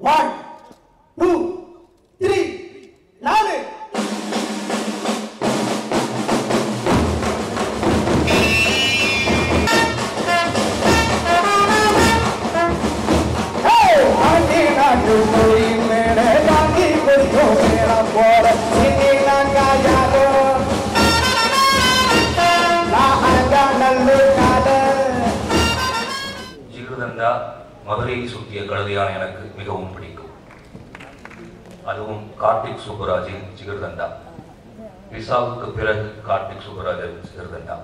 One. மதுரையை சுற்றிய கழுதையான எனக்கு மிகவும் பிடிக்கும். அதுவும் கார்த்திக் சுப்புராஜின் சிகர்தண்டா. விசாவுக்கு பிறகு கார்த்திக் சுப்புராஜின் சிகர்தண்டா.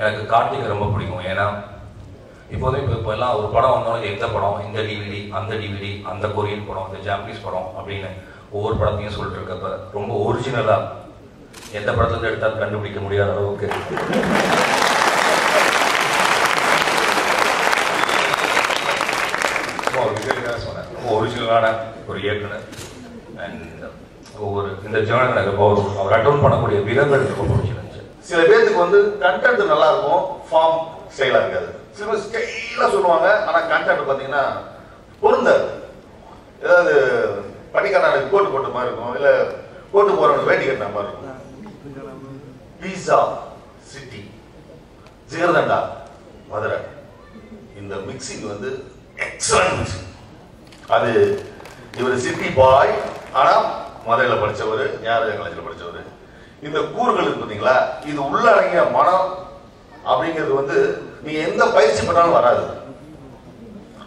எனக்கு கார்த்திக் ரொம்ப பிடிக்கும். ஏன்னா இப்போதே இப்போ இப்போ எல்லாம் ஒரு படம் வந்தாலும் எந்த படம்? இந்த டிவிடி அந்த டிவிடி அந்த கொரியன் படம் இந்த ஜாப்பனீஸ் படம் அப்படின்னு ஒவ்வொரு படத்தையும் சொல்லிட்டு இருக்கப்ப ரொம்ப ஒரிஜினலாக எந்த படத்துலேருந்து எடுத்தாலும் கண்டுபிடிக்க முடியாத அளவுக்கு ரொம்ப ஒரு விஜயகாக சொன்னேன் ஒரு இயக்குனர் அண்ட் ஒவ்வொரு இந்த ஜேர்னல் எனக்கு ரொம்ப அவர் அட்டோன் பண்ணக்கூடிய விதங்கள் எனக்கு ரொம்ப பிடிச்சிருந்துச்சு. சில பேர்த்துக்கு வந்து கண்டென்ட் நல்லா இருக்கும் ஃபார்ம் ஸ்டைலாக இருக்காது. சில பேர் ஸ்டைலாக சொல்லுவாங்க ஆனால் கண்டென்ட் பார்த்தீங்கன்னா பொருந்தாது. ஏதாவது பட்டிக்காரனுக்கு கோட்டு போட்ட மாதிரி இருக்கும் இல்லை கோட்டு போகிறவனுக்கு வேட்டி கட்டின மாதிரி இருக்கும். Pizza city Jigarthanda Madurai. இந்த மிக்சிங் வந்து எக்ஸலன்ட் மிக்சிங் அது இவர் சிட்டி பாய் ஆனா மதுரையில படிச்சவர் யார் காலேஜில் படிச்சவர். இந்த கூறுகள் பார்த்தீங்களா இது உள்ளடங்கிய மனம் அப்படிங்கிறது வந்து நீ எந்த பயிற்சி பண்ணாலும் வராது.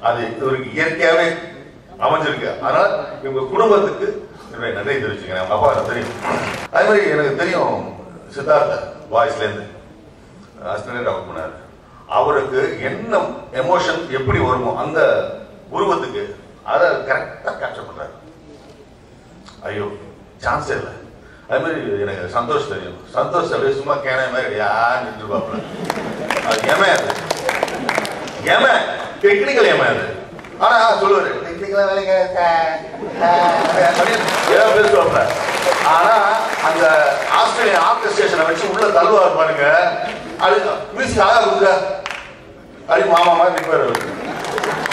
அது இவருக்கு இயற்கையாவே அமைஞ்சிருக்கு. அதனால இவங்க குடும்பத்துக்கு என்னுடைய நன்றி தெரிவிச்சுக்கிறேன். அவங்க அப்பா எனக்கு தெரியும். அதே மாதிரி எனக்கு தெரியும் சித்தார்த்த வாய்ஸ்ல இருந்து அஸ்டனேட் அவர் பண்ணாரு. அவருக்கு என்ன எமோஷன் எப்படி வருமோ அந்த உருவத்துக்கு அதை கரெக்டாக கேப்சர் பண்றாரு ஐயோ சான்ஸே இல்லை. அது மாதிரி எனக்கு சந்தோஷ் தெரியும். சந்தோஷ் அப்படியே சும்மா கேன மாதிரி யார் நின்றுப்பாப்புல அது ஏமே அது. ஏமே டெக்னிக்கல் ஏமே அது. ஆனா சொல்லுவாரு டெக்னிக்கலாக வேலைங்க சார், சார், அப்படின்னு ஆனால் ஆனா அந்த ஆஸ்திரேலியன் ஆர்கஸ்ட்ரேஷனை வச்சு உள்ள தள்ளுவார் பாருங்க. அது மியூசிக் அழகா கொடுங்க அப்படி மாமா மாதிரி நிற்பார் அவரு.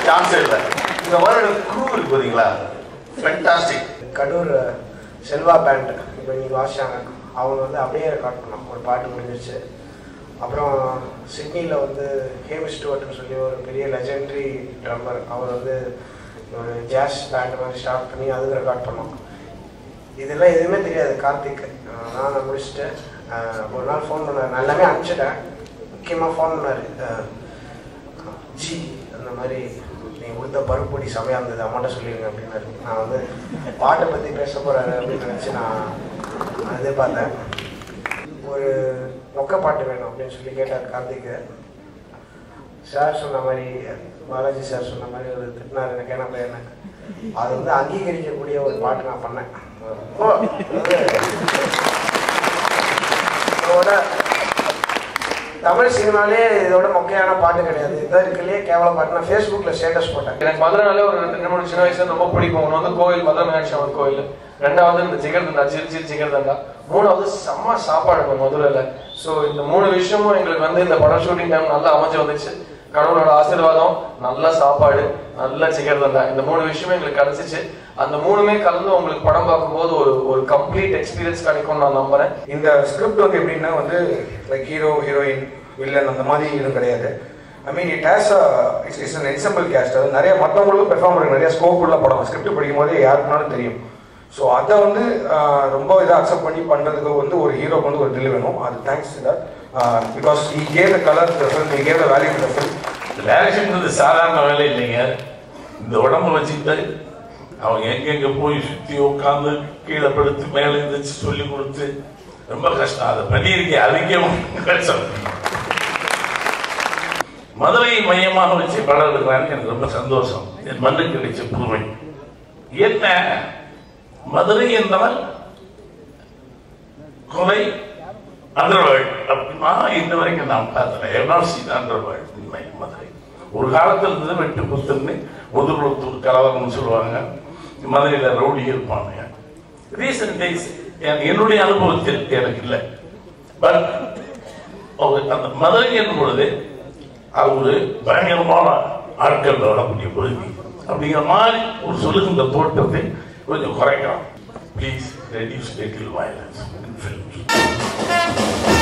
சான்ஸே இல்லை. இந்த மாதிரி குரூ இருக்கு பாத்தீங்களா? ஃபென்டாஸ்டிக் கடூர் செல்வா பேண்ட் இப்போ நீங்கள் வாசிச்சாங்க. அவங்க வந்து அப்படியே ரெக்கார்ட் பண்ணோம் ஒரு பாட்டு முடிஞ்சிருச்சு. அப்புறம் சிட்னியில் வந்து ஹேமிஸ் ஸ்டுவர்ட்னு சொல்லி ஒரு பெரிய லெஜெண்டரி ட்ரம்மர் அவர் வந்து ஒரு ஜாஸ் பேண்ட் மாதிரி ஸ்டார்ட் பண்ணி அதுக்கு ரெக்கார்ட் பண்ணோம். இதெல்லாம் எதுவுமே தெரியாது கார்த்திக் நான் நான் முடிச்சுட்டு ஒரு நாள் ஃபோன் பண்ணார். நல்லாவே எல்லாமே அனுப்பிச்சிட்டேன். முக்கியமாக ஃபோன் பண்ணார். ஜி அந்த மாதிரி நீங்கள் கொடுத்த பருப்பொடி சமையல் இருந்தது. அம்மாட்ட சொல்லிடுங்க அப்படின்னாரு நான் வந்து பாட்டை பற்றி பேச போகிறாரு அப்படின்னு நினச்சி நான் எதிர்பார்த்தேன் ஒரு மொக்க பாட்டு வேணும் அப்படின்னு சொல்லி கேட்டார் கார்த்திகை சார் சொன்ன மாதிரி பாலாஜி சார் சொன்ன மாதிரி ஒரு திட்டினார். எனக்கு என்ன பையன் அது வந்து அங்கீகரிக்கக்கூடிய ஒரு பாட்டு நான் பண்ணேன். ரொம்ப தமிழ் சினிமாலே இதோட மொக்கையான பாட்டு கிடையாது. இதான் இருக்குல்லையே கேவல பாட்டு நான் ஃபேஸ்புக்கில் ஸ்டேட்டஸ் போட்டேன். எனக்கு மதுரைனாலே ஒரு ரெண்டு மூணு சின்ன வயசுல ரொம்ப பிடிக்கும். ஒன்று வந்து கோயில் மதுரை மீனாட்சி அம்மன் கோயில். ரெண்டாவது இந்த ஜிகர்தண்டா ஜில் ஜில் ஜிகர்தண்டா. மூணாவது செம்ம சாப்பாடு மதுரையில். ஸோ இந்த மூணு விஷயமும் எங்களுக்கு வந்து இந்த படம் ஷூட்டிங் டைம் நல்லா அமைஞ்சு வந்துச்சு. கடவுளோட ஆசீர்வாதம் நல்ல சாப்பாடு நல்ல ஜிகர்தண்டா இந்த மூணு விஷயமும் எங்களுக்கு கிடைச்சிச்சு. அந்த மூணுமே கலந்து உங்களுக்கு படம் பார்க்கும்போது ஒரு ஒரு கம்ப்ளீட் எக்ஸ்பீரியன்ஸ் கிடைக்கும்னு நான் நம்புறேன். இந்த ஸ்கிரிப்ட் வந்து எப்படின்னா வந்து லைக் ஹீரோ ஹீரோயின் வில்லன் அந்த மாதிரி எதுவும் கிடையாது. I mean it has it's it's an example cast அது நிறைய மற்றவங்களுக்கும் பெர்ஃபார்ம் பண்ணுற நிறைய ஸ்கோப் உள்ள படம். ஸ்கிரிப்ட் படிக்கும் போதே யாருக்குனாலும் தெரியும். ஸோ அதை வந்து ரொம்ப இதாக அக்செப்ட் பண்ணி பண்ணுறதுக்கு வந்து ஒரு ஹீரோக்கு வந்து ஒரு தில் வேணும். அது thanks that because he gave the colour the film he gave the value the film சாதாரண வேலை இல்லைங்க. இந்த உடம்பு வச்சுக்கிட்டு அவங்க எங்கெங்கே போய் சுற்றி உட்காந்து கீழே படுத்து மேலே இருந்துச்சு சொல்லி கொடுத்து ரொம்ப கஷ்டம். அதை பண்ணியிருக்கேன் அதுக்கே கஷ்டம். மதுரையை மையமாக வச்சு படம் எடுக்கிறான்னு எனக்கு ரொம்ப சந்தோஷம். என் மண்ணுக்கு கிடைச்ச புதுமை. என்ன? மதுரை என்றால் கொலை அண்டர்வேர்ல்ட் அப்படின்னா இந்த வரைக்கும் நான் பார்த்தேன் என்ஆர்சி அண்டர்வேர்ல்ட் உண்மை மதுரை. ஒரு காலத்தில் இருந்தது வெட்டு புத்துன்னு முதுகுளத்தூர் கலவரம்னு சொல்லுவாங்க. மதுரையில் ரவுடி இருப்பாங்க ரீசன்ட் டேஸ் என்னுடைய அனுபவத்தில் எனக்கு இல்லை. பட் அந்த மதுரை என்னும் பொழுது அது ஒரு பயங்கரமான ஆட்கள் வரக்கூடிய பகுதி அப்படிங்கிற மாதிரி ஒரு சொல்லுகின்ற தோற்றத்தை When you correct now. Please reduce fatal violence in films.